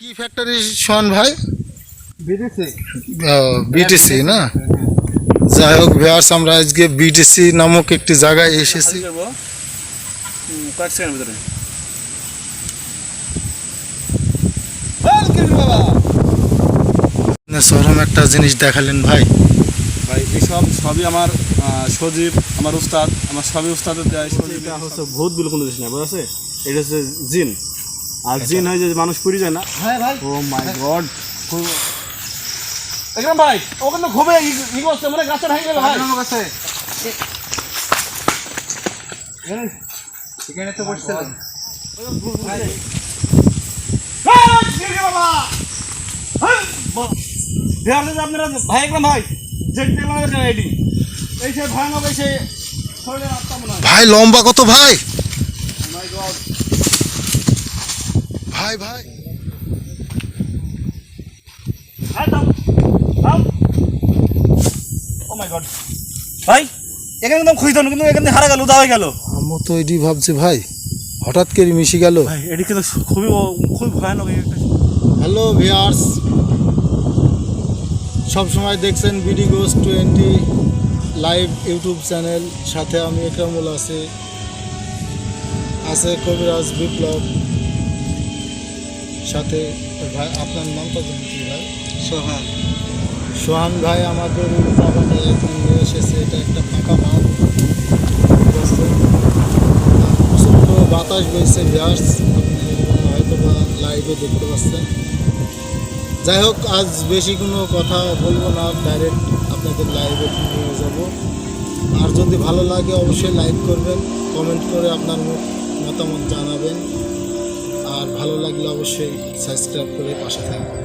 কি ফ্যাক্টরি শোন ভাই? বিটিসি না? যাই হোক ভিয়ার্স আমরা আজকে বিটিসি নামক একটি জায়গায় এসেছি। সরম একটা জিনিস দেখালেন ভাই। ভাই এইসব সবই আমার সজীব আমার উস্তাদ। আমার সবই উস্তাদের দেয় সজীব। হচ্ছে ভূত বলে কোনো জিনিস না বুঝছে এটা হচ্ছে জিন। আর জিন হয় যে মানুষ পুরি যায় না। হ্যাঁ ভাই। ও মাই গড একদম ভাই ওখানে খুবই ই করছে মানে গাছটা ভেঙে গেল ভাই। আমার কাছে এখানে তো বসছিলাম। আপনারা ভাই একদম ভাই যে আইডি এই সে ভয়ানক এই সে শরীরের আত্মা ভাই লম্বা কত ভাই? মাই গড ভাই ভাই। মাই গড ভাই এখানে একদম খুঁজতে কিন্তু এখানে হারা গেল উদা হয়ে গেল। আমি তো এটি ভাবছি ভাই। হঠাৎ করে মিশে গেল। ভাই এটি কিন্তু খুবই খুবই ভয়ানক হ্যালো ভিয়ার্স সব সময় দেখছেন বিডি গোস টোয়েন্টি লাইভ ইউটিউব চ্যানেল। সাথে আমি একরামুল আছে। আছে কবিরাজ বিপ্লব। সাথে ভাই আপনার নামটা জানছি ভাই? সোহান। সোহান ভাই আমাদের বাগানে এখন নিয়ে এসেছে এটা একটা ফাঁকা মাঠ? প্রচণ্ড বাতাস বইছে ভিয়ার্স আপনি হয়তো বা লাইভে দেখতে পাচ্ছেন। যাই হোক আজ বেশি কোনো কথা বলব না ডাইরেক্ট আপনাদের লাইভে নিয়ে যাব। আর যদি ভালো লাগে অবশ্যই লাইক করবেন কমেন্ট করে আপনার মতামত জানাবেন। ভালো লাগলে অবশ্যই সাবস্ক্রাইব করে পাশে থাকবেন।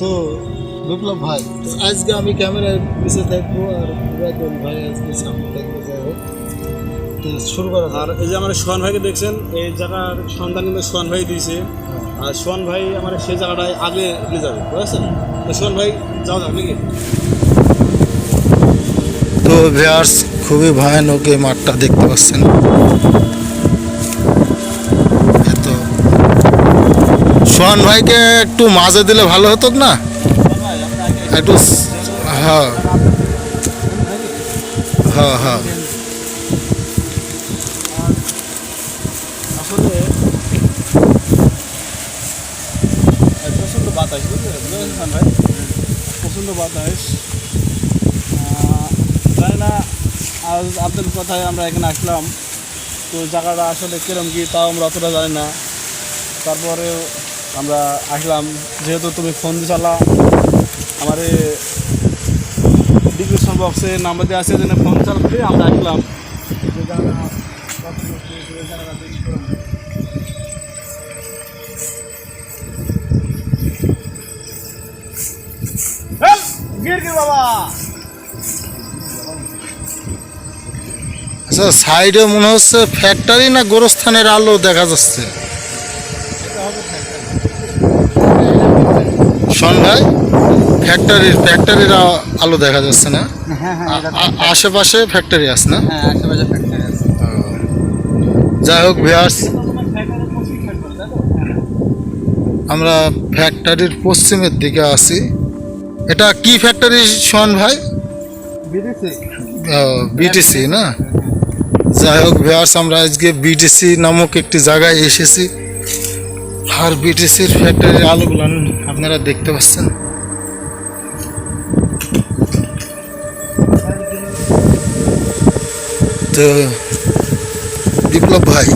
তো বিপ্লব ভাই তো আজকে আমি ক্যামেরায় পিছিয়ে থাকব আর বিরাজল ভাই আজকে সামনে থাকব যাই হোক। তো শুরু করা আর এই যে আমার সোহান ভাইকে দেখছেন এই জায়গার সন্ধান কিন্তু সোহান ভাই দিয়েছে। আর সোহান ভাই আমার সেই জায়গাটায় আগে নিয়ে যাবে বুঝেছেন? তো সোহান ভাই যাও যাও নাকি? তো ভিয়ার্স খুবই ভয়ানক এই মাঠটা দেখতে পাচ্ছেন এত সোহান ভাইকে একটু মাঝে দিলে ভালো হতো না? একটু হ্যাঁ। হ্যাঁ হ্যাঁ। প্রচণ্ড বাতাস। ভাই? প্রচণ্ড জানি না, আজ আপনার কথায় আমরা এখানে আসলাম। তো জায়গাটা আসলে কিরম কি তাও আমরা অতটা জানি না। তারপরেও আমরা আসলাম, যেহেতু তুমি ফোন দিছালা, আমার ডিসক্রিপশন বক্সে নাম্বার দেওয়া আছে, যেন ফোন চালাতে আমরা আসলাম। আচ্ছা সাইডে মনে হচ্ছে ফ্যাক্টরি না গোরস্থানের আলো দেখা যাচ্ছে? শোন ভাই ফ্যাক্টরির ফ্যাক্টরির আলো দেখা যাচ্ছে না। হ্যাঁ হ্যাঁ আশেপাশে ফ্যাক্টরি আছে না? হ্যাঁ ফ্যাক্টরি যাই হোক ভিয়ার্স আমরা ফ্যাক্টরির পশ্চিমের দিকে আছি। এটা কি ফ্যাক্টরি শোন ভাই? বিটিসি না? যাই হোক ভিয়ার্স আমরা আজকে বিটিসি নামক একটি জায়গায় এসেছি। আর বিটিসির ফ্যাক্টরির আলোগুলো আপনারা দেখতে পাচ্ছেন। তো বিপ্লব ভাই,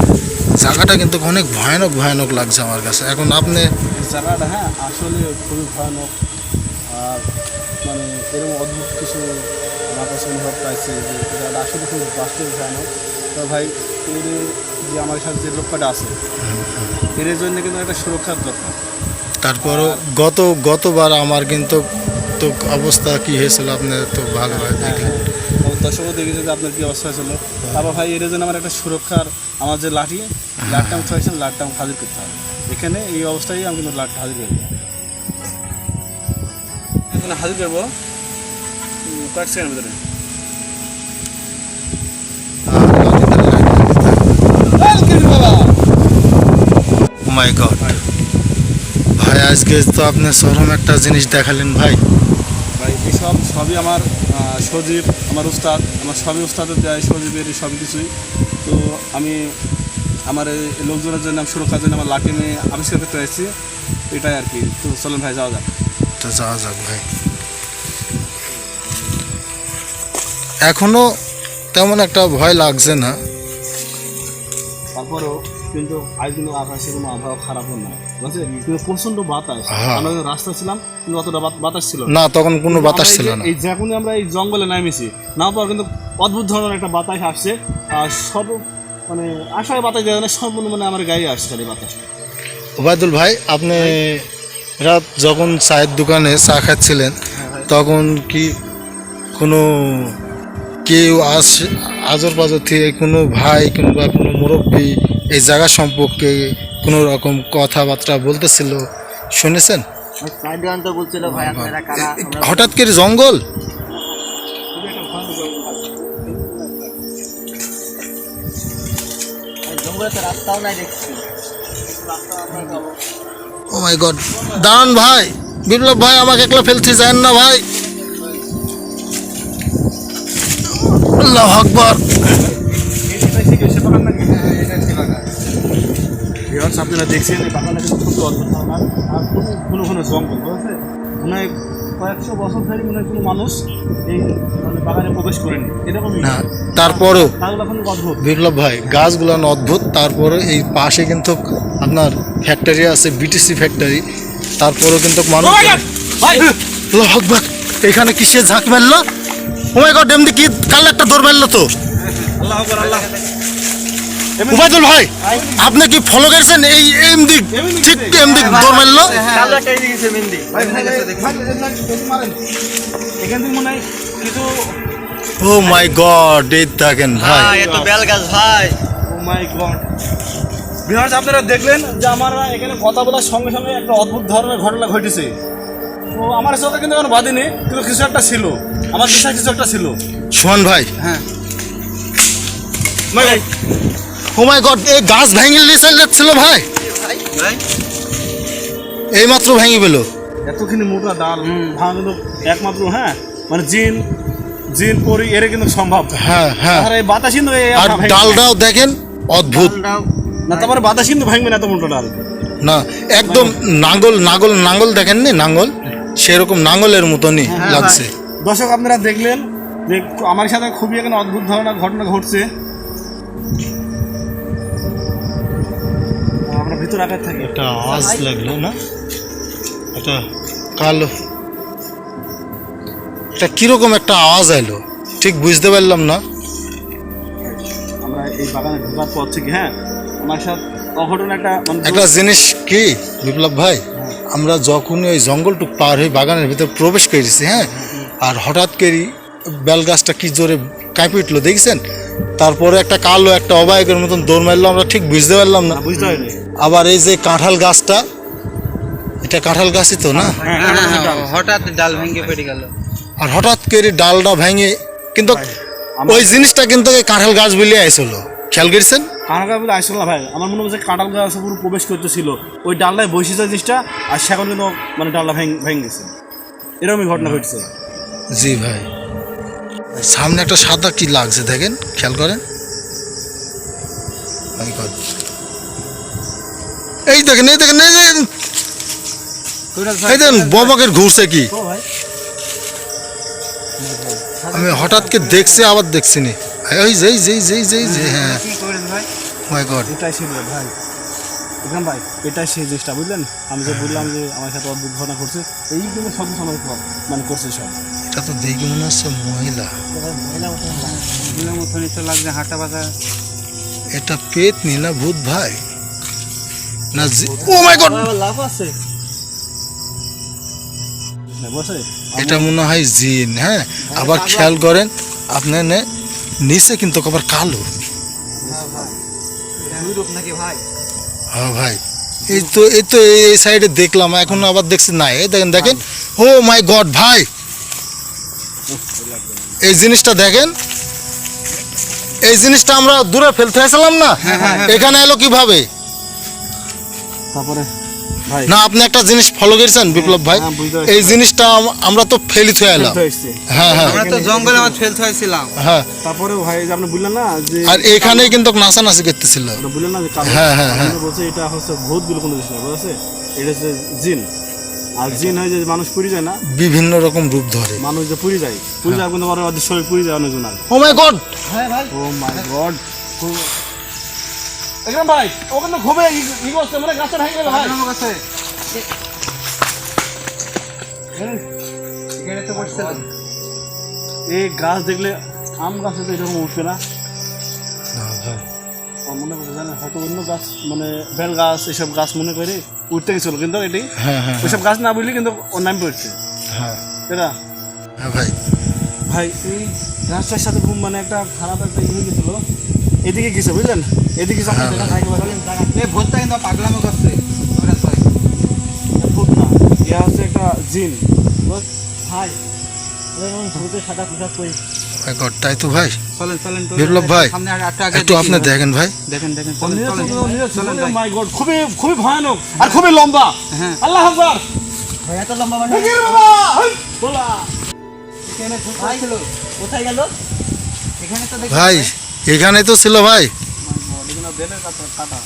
জায়গাটা কিন্তু অনেক ভয়ানক ভয়ানক লাগছে আমার কাছে। এখন আপনি জায়গাটা হ্যাঁ আসলে খুবই ভয়ানক। আর মানে এরকম অদ্ভুত কিছু আমার কাছে অনুভব পাইছে যে জায়গাটা আসলে খুব বাস্তব ভয়ানক। তো ভাই, এর যে আমার সাথে যে লোকটা আছে এর জন্য কিন্তু একটা সুরক্ষার দরকার। তারপরও গত গতবার আমার কিন্তু তো অবস্থা কি হয়েছিল আপনার তো ভালোভাবে দেখলেন। ও দর্শকও দেখেছে যে আপনার কী অবস্থা হয়েছিল। তারপর ভাই এর জন্য আমার একটা সুরক্ষার আমার যে লাঠি লাটটা আমি চাইছেন লাটটা আমি হাজির করতে হবে। এখানে এই অবস্থায় আমি কিন্তু লাটটা হাজির করব। এখানে হাজির করব। কয়েক সেকেন্ড ভিতরে। মাই গড ভাই আজকে তো আপনি চরম একটা জিনিস দেখালেন ভাই। ভাই এসব সবই আমার সজীব আমার উস্তাদ আমার সবই উস্তাদের দেয় সজীবের সব কিছুই। তো আমি আমার এই লোকজনের জন্য আমি সুরক্ষার জন্য আমার লাঠি নিয়ে আবিষ্কার করতে চাইছি এটাই আর কি। তো চলুন ভাই যাওয়া যাক। তো যাওয়া যাক ভাই। এখনও তেমন একটা ভয় লাগছে না। তারপরেও কিন্তু আজ কিন্তু আকাশে কোনো আবহাওয়া খারাপও না। বুঝছে কিন্তু প্রচণ্ড বাতাস। হ্যাঁ। আমরা যখন রাস্তা ছিলাম কিন্তু অতটা বাতাস ছিল না। তখন কোনো বাতাস ছিল না। এই যখনই আমরা এই জঙ্গলে নামেছি না পর কিন্তু অদ্ভুত ধরনের একটা বাতাস আসছে। আর সব মানে আশায় বাতাস দেওয়া না সম্পূর্ণ মানে আমার গায়ে আসছে খালি বাতাস। ওবায়দুল ভাই আপনি রাত যখন চায়ের দোকানে চা খাচ্ছিলেন তখন কি কোনো কেউ আস আজর পাজর থেকে কোনো ভাই কিংবা কোনো মুরব্বী এই জায়গা সম্পর্কে কোনো রকম কথাবার্তা বলতেছিল, শুনেছেন? হঠাৎ করে জঙ্গল? ও মাই গড দাঁড়ান ভাই, বিপ্লব ভাই, আমাকে একলা ফেলতে যান না ভাই। আল্লাহ আকবর। ভিউয়ার্স আপনারা দেখছেন এই বাগানটা কিন্তু খুব অদ্ভুত ধরনের আর কোনো কোনো কোনো জঙ্গল মনে হয় কয়েকশো বছর ধরে মনে হয় কোনো মানুষ এই মানে বাগানে প্রবেশ করেনি। এরকমই। না তারপরেও অদ্ভুত। বিপ্লব ভাই গাছগুলো অদ্ভুত তারপরে এই পাশে কিন্তু আপনার ফ্যাক্টরি আছে বিটিসি ফ্যাক্টরি তারপরেও কিন্তু মানুষ এখানে কিসে ঝাঁক মারলো? ও মাই গড এমনি কি কাল একটা দৌড় মারলো তো? আল্লাহ আল্লাহ উবাইদুল ভাই আপনি কি ফলো করেছেন এই এমদি ঠিক এমদি দৌড় মারলো মনে হয় ও মাই গড এই দেখেন ভাই। ভাই এত বেল ভাই। ও মাই গড। ভিউয়ার্স আপনারা দেখলেন যে আমরা এখানে কথা বলার সঙ্গে সঙ্গে একটা অদ্ভুত ধরনের ঘটনা ঘটেছে। তো আমার চোখে কিন্তু এখন বাদিনি কিন্তু কিছু একটা ছিল। আমার বিশ্বাস কিছু একটা ছিল। সুমন ভাই হ্যাঁ। ভাই। ও মাই গড এই গাছ ভেঙে লিসে যাচ্ছিল ভাই। এই মাত্র ভেঙে পেল। এতখানি মোটা ডাল ভাঙানো একমাত্র হ্যাঁ? মানে জিন জিন পরি এর কিন্তু সম্ভব। হ্যাঁ হ্যাঁ। আর এই বাতাস কিন্তু আর ডালটাও দেখেন অদ্ভুত। না তারপরে বাতাস কিন্তু ভাঙবে না এত মোটা ডাল। না একদম নাঙ্গল নাঙ্গল নাঙ্গল দেখেননি নাঙ্গল? সেরকম নাঙ্গলের মতনই লাগছে। দর্শক আপনারা দেখলেন যে আমার সাথে খুবই এখানে অদ্ভুত ধরনের ঘটনা ঘটছে। ভিতর আঘাত থাকি। একটা আওয়াজ লাগল না? একটা কালো। একটা কীরকম একটা আওয়াজ এলো? ঠিক বুঝতে পারলাম না। আমরা এই বাগানে ঢোকার পর থেকে হ্যাঁ আমার সাথে অঘটন একটা মানে একটা জিনিস কি বিপ্লব ভাই? আমরা যখনই ওই জঙ্গলটুক পার হয়ে বাগানের ভিতরে প্রবেশ করেছি হ্যাঁ। আর হঠাৎ করেই বেল গাছটা কি জোরে কাঁপে উঠল দেখছেন? তারপরে একটা কালো একটা অবায়কের মতন দৌড় মারলো আমরা ঠিক বুঝতে পারলাম না। না, বুঝতে পারিনি। আবার এই যে কাঁঠাল গাছটা এটা কাঁঠাল গাছই তো না? হ্যাঁ, হ্যাঁ, হ্যাঁ। হঠাৎ ডাল ভেঙে পড়ে গেল। আর হঠাৎ করে ডালটা ভেঙে কিন্তু ওই জিনিসটা কিন্তু এই কাঁঠাল গাছ বলে আইছিল। খেয়াল করেছেন? কাঁঠাল গাছ বলে আসল না ভাই। আমার মনে হচ্ছে কাঁঠাল গাছ পুরো প্রবেশ করতেছিল। ওই ডালটায় বসে যায় জিনিসটা আর সেখন কিন্তু মানে ডালটা ভেঙে ভেঙে গেছে। এরকমই ঘটনা ঘটছে। জি ভাই। সামনে একটা সাদা কি লাগছে দেখেন, খেয়াল করেন। এই দেখেন এই দেখেন এই দেখেন। এই দেখেন, ববাকের ঘুরছে কি? আমি হঠাৎ করে দেখছি, আবার দেখছি নি। এই যেই যেই যেই যেই যে হ্যাঁ। কি করেন ভাই মাই গড এটাই ছিল ভাই ভাই এটাই সেই জিনিসটা, বুঝলেন? আমি যে বললাম যে আমার সাথে অদ্ভুত ঘটনা ঘটছে এই কিন্তু সব সময় মানে করছে সব। এটা তো দেখে মনে হচ্ছে মহিলা এটা না ভূত ভাই? না ও মাই গড লাভ আছে এটা মনে হয় জিন হ্যাঁ? আবার খেয়াল করেন আপনার নিচে কিন্তু আবার কালো। হ্যাঁ ভাই, এই তো এই তো এই সাইডে দেখলাম, এখন আবার দেখছি না। এই দেখেন দেখেন। ও মাই গড ভাই! এই জিনিসটা দেখেন। এই জিনিসটা আমরা দূরে ফেলতে আসলাম না এখানে এলো কীভাবে? তারপরে না আপনি একটা জিনিস ফলো করেছেন বিপ্লব ভাই? হ্যাঁ। এই জিনিসটা আমরা তো ফেলি থুয়ে এলাম। হ্যাঁ হ্যাঁ। আমরা তো জঙ্গলে আমার ফেলতে হয়েছিলাম হ্যাঁ। তারপরে ভাই আপনি বললেন না যে আর এখানেই কিন্তু নাচানাচি করতেছিল। আপনি বললেন না যে হ্যাঁ, হ্যাঁ, হ্যাঁ। বলছে এটা হচ্ছে ভূত বলে কোনো জিনিস না বুঝছে এটা হচ্ছে জিন। আর জিন হয় যে মানুষ পুরি যায় না বিভিন্ন রকম রূপ ধরে। মানুষ যে পুরি যায় পুরি যায় কিন্তু আমার পুরি যায় অনেকজন ও মাই গড হ্যাঁ ভাই। ও মাই গড একদম ভাই ই করছে মানে গাছে ভেঙে গেল ভাই। আমার কাছে এই গাছ দেখলে আম গাছে তো এরকম উঠবে না। মনে করছে জানেন হয়তো অন্য গাছ মানে বেল গাছ এসব গাছ মনে করে উঠতে গেছিল কিন্তু এটি হ্যাঁ হ্যাঁ ওইসব গাছ না বুঝলি কিন্তু ওর নাম পড়ছে হ্যাঁ। এটা হ্যাঁ ভাই। ভাই এই গাছটার সাথে খুব মানে একটা খারাপ একটা ইয়ে গেছিল এদিকে গেছে বুঝলেন? এদিকে হ্যাঁ, ভূতটা কিন্তু পাগলামো করছে। ভূত না ইয়া হচ্ছে একটা জিন? ভাই। ভূতের সাদা পোশাক পরে। মাই তো ভাই। বিপ্লব ভাই, একটু আগে একটু দেখি। আপনি দেখেন ভাই। দেখেন দেখেন চলেন চলেন চলেন ভাই। মাই গড খুবই খুবই ভয়ানক আর খুবই লম্বা। হ্যাঁ। আল্লাহ আকবার। ভাই এত লম্বা মানে বাবা বলা। এখানে কোথায় ছিল। কোথায় গেল? এখানে তো ভাই এখানে তো ছিল ভাই। বেলের কাটা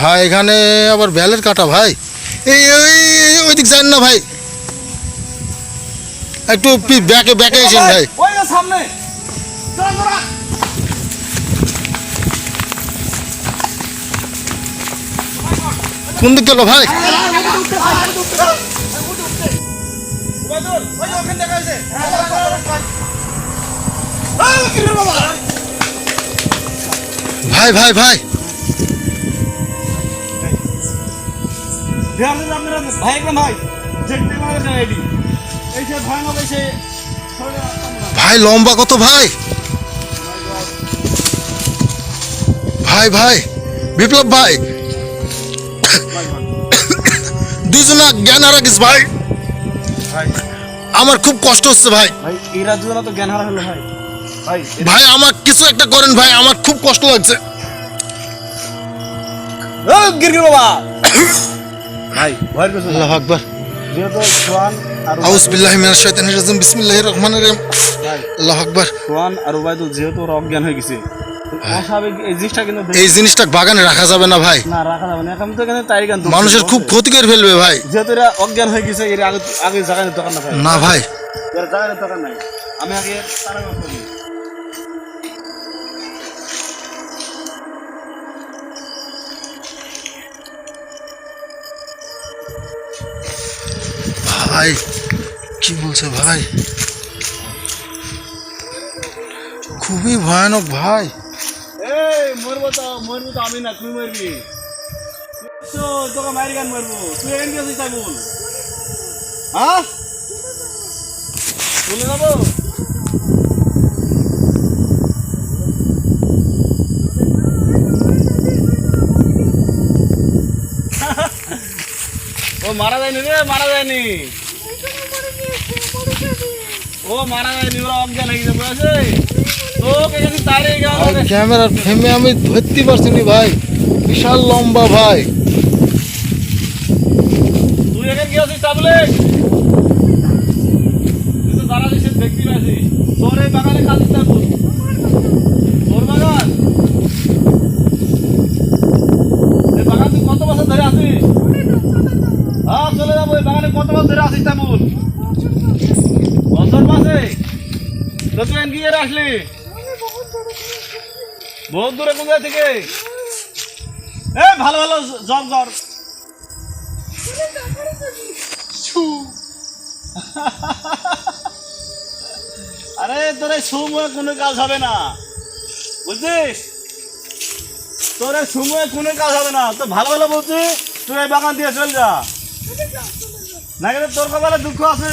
হ্যাঁ এখানে আবার ব্যালের কাটা ভাই। এই ওই ওই দিক যান না ভাই। একটু ব্যাকে ব্যাকে এসেন ভাই। সামনে। কোন দিক গেল ভাই। ভাই ভাই ভাই। ভাই একদম ভাই। এই যে ভাই লম্বা কত ভাই? ভাই ভাই বিপ্লব ভাই। দুজনা জ্ঞান হারা গেছে ভাই। ভাই আমার খুব কষ্ট হচ্ছে ভাই। ভাই এই তো জ্ঞান হারা হলো ভাই। ভাই ভাই আমার কিছু একটা করেন ভাই আমার খুব কষ্ট লাগছে। গিরগির বাবা। ভাই আকবার। যেহেতু সোয়ান আর আউজ বিল্লাহি মিনাশ শাইতানির রাজিম বিসমিল্লাহির রহমানির রহিম। ভাই আল্লাহ আকবার। সোয়ান আর ওবায়দুল যেহেতু অজ্ঞান হয়ে গেছে এই জিনিসটা কিন্তু এই জিনিসটা বাগানে রাখা যাবে না ভাই। না রাখা যাবে না। এখন তো এখানে তাই গান মানুষের খুব ক্ষতি করে ফেলবে ভাই। যেহেতু এরা অজ্ঞান হয়ে গেছে এর আগে আগে জায়গায় দোকান না ভাই। না ভাই। এর জায়গায় দোকান নাই। আমি আগে তারা ভাই কি বলছে ভাই খুবই ভয়ানক ভাই এই মরবো তো মরবো তো আমি না তুই মরবি তো তোকে মারি গান মরবো তুই এখান গেছিস তাই বল হ্যাঁ চলে যাবো ও মারা যায়নি রে মারা যায়নি ও মারা যায়নি ওরা অজ্ঞান হয়ে তোকে যদি তারে ক্যামেরার ফ্রেমে আমি ধরতে পারছি না ভাই। বিশাল লম্বা ভাই। তুই এখানে গিয়েছিস তাহলে তুই তো দাঁড়া দিছিস দেখতে পাচ্ছিস তোর এই বাগানে কাজ দিতে হবে তোর বাগান এই বাগান তুই কত বছর ধরে আছিস হ্যাঁ চলে যাব এই বাগানে কত বছর ধরে আছিস তাবুল বছর মাসে তো আসলি? বহুত দূরে কোন থেকে? এ, ভালো ভালো জব কর আরে, তোর এই সময় কোনো কাজ হবে না। বুঝছিস? তোর এই সময় কোনো কাজ হবে না। তো ভালো ভালো বলছি, তুই এই বাগান দিয়ে চল যা। না তোর কপালে দুঃখ আছে?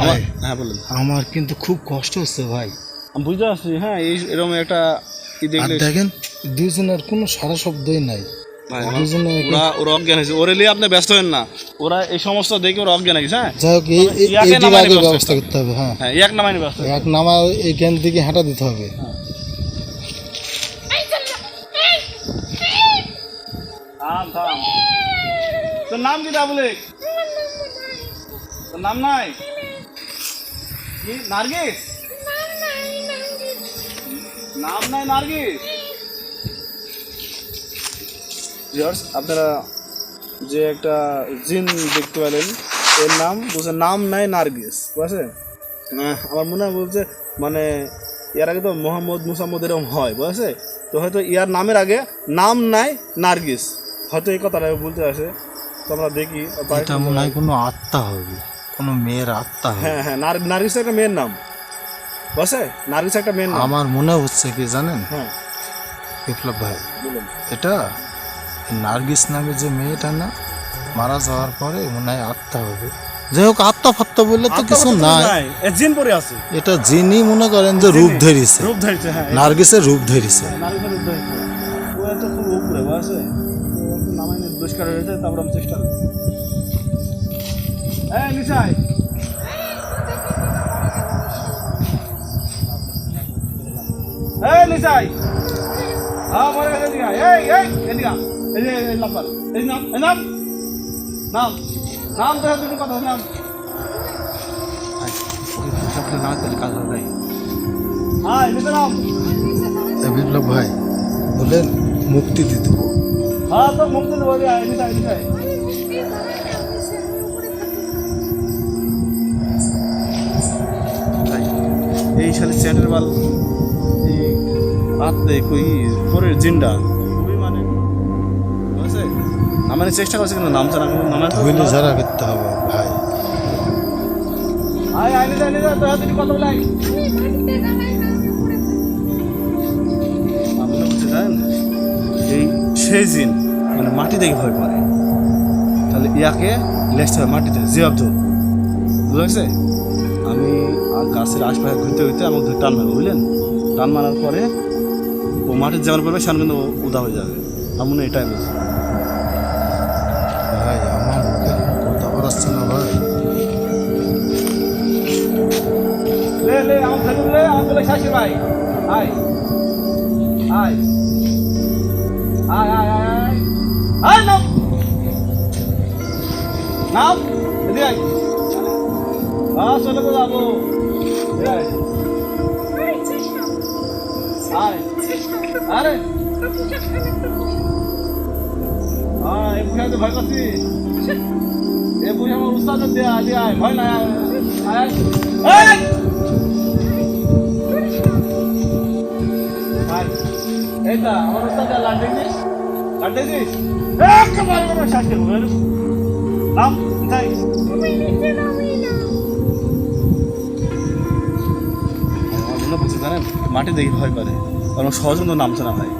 ভাই। হ্যাঁ বলুন। আমার কিন্তু খুব কষ্ট হচ্ছে ভাই। আমি বুঝতে পারছি হ্যাঁ এই এরকম একটা দেখলে দেখেন দুজনের কোনো সারা শব্দই নাই ওরা ওরা অজ্ঞান হয়েছে। ওরে নিয়ে আপনি ব্যস্ত হন না। ওরা এই সমস্ত দেখে ওরা অজ্ঞান হয়েছে হ্যাঁ? যাই হোক আগে ব্যবস্থা করতে হবে হ্যাঁ। হ্যাঁ এক ব্যস্ত এক নামা হাঁটা দিতে হবে। তোর নাম কি তোর নাম নাই? কি? নার্গিস? নাম নাই নার্গিস। ভিউয়ার্স আপনারা যে একটা জিন দেখতে পেলেন এর নাম বলছে নাম নাই নার্গিস ঠিক আছে? আমার মনে হয় বলছে মানে এর আগে তো মোহাম্মদ মুসাম্মদ এরকম হয় বুঝেছে তো হয়তো ইয়ার নামের আগে নাম নাই নার্গিস। হয়তো এই কথাটা বলতে আসে। তো আমরা দেখি এটা মনে হয় কোনো আত্মা হবে। কোনো মেয়ের আত্মা হ্যাঁ হ্যাঁ নার- নার্গিস একটা মেয়ের নাম। বুঝছে নার্গিস একটা মেয়ের নাম। আমার মনে হচ্ছে কি জানেন? হ্যাঁ। বিপ্লব ভাই এটা নার্গিস নামে যে মেয়েটা না মারা যাওয়ার পরে মনে হয় আত্মা হবে। যাই হোক আত্মা ফাত্তা বললে তো কিছু নাই। জিন পরে আছে। এটা যিনি মনে করেন যে রূপ ধরিছে। রূপ ধরেছে হ্যাঁ। নার্গিসের রূপ ধরিছে। নার্গিসের রূপ ধরেছে। ও এত খুব উপরে বুঝছে নামাই দুষ্কার হয়েছে তারপর আমি চেষ্টা করি এই নিশাই এই নিশাই হ্যাঁ মরে গেছে এদিকে। এই এই এদিকে। এই যে এই নাম্বার এই নাম এই নাম। নাম। নাম তো তুমি কথা নাম। হ্যাঁ নিতে নাম। বিপ্লব ভাই বলেন মুক্তি দিতে। হ্যাঁ তো বলি আয় নিশাই নিশাই এই সালে চ্যাটের বাল এই আত্মে কই পরের জিন্ডা খুবই মানে বুঝছে আমার চেষ্টা করছে কিন্তু নাম জানা নাম ধইলে ঝাড়া করতে হবে ভাই। আয় আয় নিশাই নিশাই তো হাতে জানেন এই সেই জিন মানে মাটি দেখে ভয় করে। তাহলে ইয়াকে লেখতে হবে মাটিতে জি আব্দুল বুঝা গেছে গাছের আশপাশে ঘুরতে ঘুরতে আমাকে ধরে টান মারবো বুঝলেন? টান মারার পরে ও মাটির যেমন পড়বে সেখানে কিন্তু উদা হয়ে যাবে। মনে হয় এটাই বলছে। ভাই আমার মুখে কথা বেরোচ্ছে না ভাই। লে লে আমার লে আমার বলে ভাই। আয়। আয়। আয় আয় আয় আয়। আয় নাম। নাম। এদিকে আয়। চলে তো যাব। এদিকে আয় আয় আরে হ্যাঁ এই বুঝে তো ভয় করছি এ বুঝে আমার উস্তাদ দিয়ে দিয়ে ভয় না আয় এইটা আমার উস্তাদ লাট দিস লাট দিস একেবারে কোনো শাস্তি হবে। নাম যাই মাটি দেখি ভয় করে কারণ সহজ কিন্তু নামছে না ভাই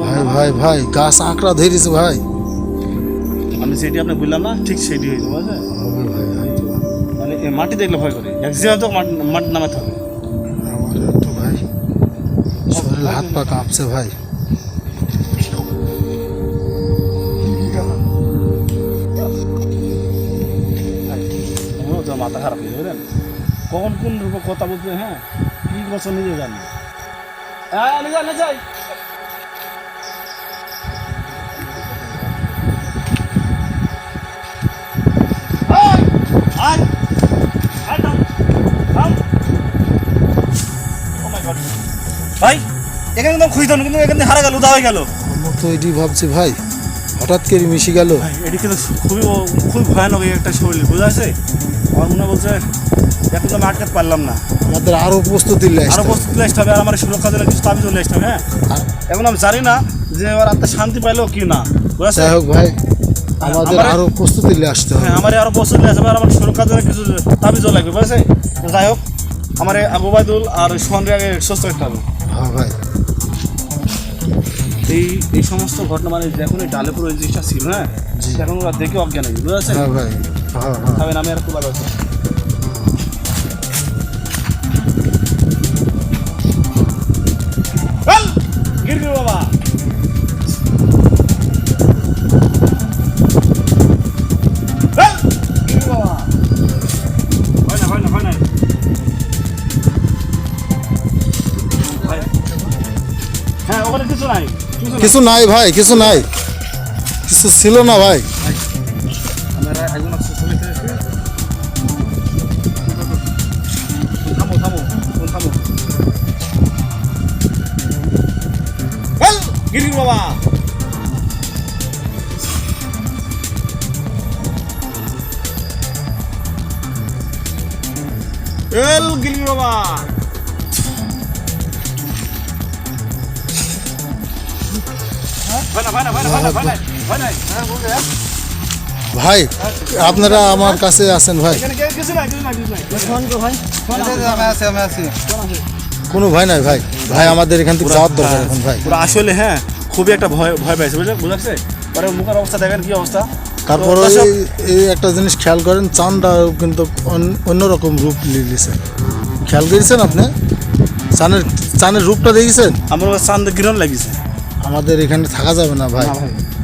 ভাই ভাই ভাই গাছ আঁকড়া ধরেছে ভাই। আমি যেটি আপনি বললাম না ঠিক সেটি হয়েছে হয়তো মানে মাটি দেখলে ভয় করে। জায়গায় তো মাটি নামাতে হবে। আমার তো ভাই শরীর হাত পা কাঁপছে ভাই। মাথা খারাপ হয়ে যাবে কখন কোন রূপে কথা বলতে হ্যাঁ? কি বছর নিজে জানি। হ্যাঁ নিজে না যাই। ভাই এখানে তো খুঁজতাম কিন্তু এখানে হারা গেল উদা হয়ে গেল। আমার তো এটি ভাবছি ভাই হঠাৎ করে মিশে গেল। ভাই এটি কিন্তু খুবই খুবই ভয়ানক এই একটা শরীর বোঝা আছে আমার মনে বলছে এখন আমি আটকাতে পারলাম না। আমাদের আরও প্রস্তুতি নিয়ে আরও আসতে হবে। প্রস্তুত হবে আর আমার সুরক্ষা জন্য কিছু দাবি চলে আসতে হবে হ্যাঁ এখন আমি জানি না যে ওর আত্মা শান্তি পাইলো কি না। বুঝেছে হোক ভাই আমাদের আমার- আরও প্রস্তুতি আসতে হবে। হ্যাঁ আমার আরও প্রস্তুত আসবে আর আমার সুরক্ষার জন্য কিছু দাবি চলে লাগবে বুঝেছে যাই হোক আমার এই আবু বাইদুল আর সোহানরে আগে সুস্থ রাখতে হবে। হ্যাঁ ভাই। এই এই সমস্ত ঘটনা মানে যখন এই ডালে পুরো জিনিসটা ছিল হ্যাঁ? এখন ওরা দেখে অজ্ঞান হয়ে বুঝতে পারছেন হ্যাঁ ভাই হ্যাঁ হ্যাঁ। আমি আর খুব ভালো আছি। কিছু নাই। ভাই কিছু নাই। কিছু ছিল না ভাই। আমরা একজন আছে কিছু আপনারা আমার কাছে আছেন ভাই। কোনো ভাই নাই ভাই। ভাই আমাদের এখান থেকে যাওয়ার দরকার এখন ভাই। আসলে হ্যাঁ খুবই একটা ভয় ভয় পাইছে বুঝলেন বুঝাচ্ছে? পরে মুখের অবস্থা দেখেন কি অবস্থা। তারপরে এই- একটা জিনিস খেয়াল করেন চানটা কিন্তু অন- অন্যরকম রূপ লিলিছে খেয়াল করেছেন আপনি? চানের চানের রূপটা দেখেছেন আমার চান্দ কিরণ লাগিছে আমাদের এখানে থাকা যাবে না ভাই।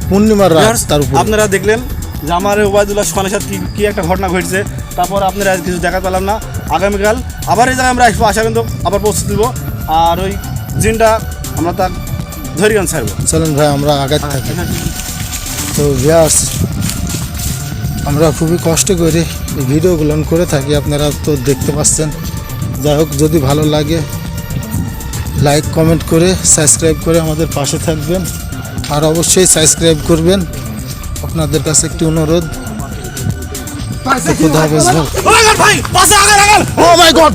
পূর্ণিমার রাত তার উপর। আপনারা দেখলেন যে আমার ওবায়দুল্লাহ সোহানের সাথে কি কি একটা ঘটনা ঘটেছে। তারপর আপনারা আজ কিছু দেখা পেলাম না। আগামীকাল আবার এই জায়গায় আমরা আসব। আসা কিন্তু আবার প্রস্তুত দিব আর ওই জিনটা আমরা তার ধরিয়ান ছাড়বো। চলেন ভাই আমরা আগাতে থাকি। তো ভিয়ার্স আমরা খুবই কষ্ট করে এই ভিডিওগুলো করে থাকি। আপনারা তো দেখতে পাচ্ছেন। যাই হোক যদি ভালো লাগে লাইক কমেন্ট করে সাবস্ক্রাইব করে আমাদের পাশে থাকবেন। আর অবশ্যই সাবস্ক্রাইব করবেন। আপনাদের কাছে একটি অনুরোধ। খুদা হাফেজ ভাই। ভাই পাশে আগে ও মাই গড